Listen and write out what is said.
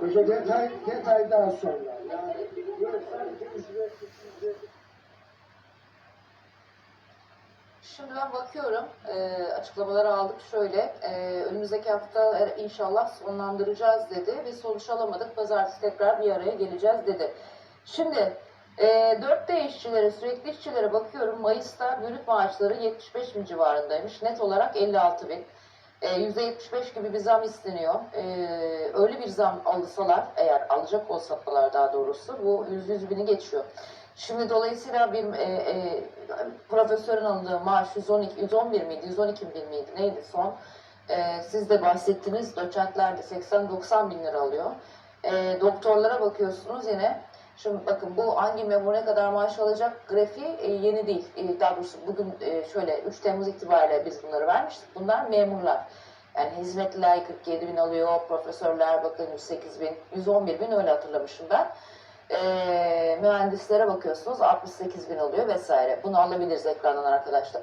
Koca detay, detay daha sonra. Yani. Şimdi ben bakıyorum, e, açıklamaları aldık şöyle, e, önümüzdeki hafta e, inşallah sonlandıracağız dedi ve sonuç alamadık, pazartesi tekrar bir araya geleceğiz dedi. Şimdi e, 4D işçilere, sürekli işçilere bakıyorum, Mayıs'ta brüt maaşları 75 bin civarındaymış, net olarak 56 bin. E, %75 gibi bir zam isteniyor. E, öyle bir zam alsalar, eğer alacak olsalar daha doğrusu, bu 100 bini geçiyor. Şimdi dolayısıyla bir e, e, profesörün aldığı maaş 112, 111 miydi, 112 bin miydi, neydi son? E, siz de bahsettiniz, doçentler de 80-90 bin lira alıyor. E, doktorlara bakıyorsunuz yine, şimdi bakın bu hangi memur ne kadar maaş alacak grafiği e, yeni değil. E, daha doğrusu bugün e, şöyle 3 Temmuz itibariyle biz bunları vermiştik. Bunlar memurlar. Yani hizmetliler 47 bin alıyor, profesörler bakın 108 bin, 111 bin öyle hatırlamışım ben. Ee, mühendislere bakıyorsunuz 68 bin alıyor vesaire. Bunu alabiliriz ekrandan arkadaşlar.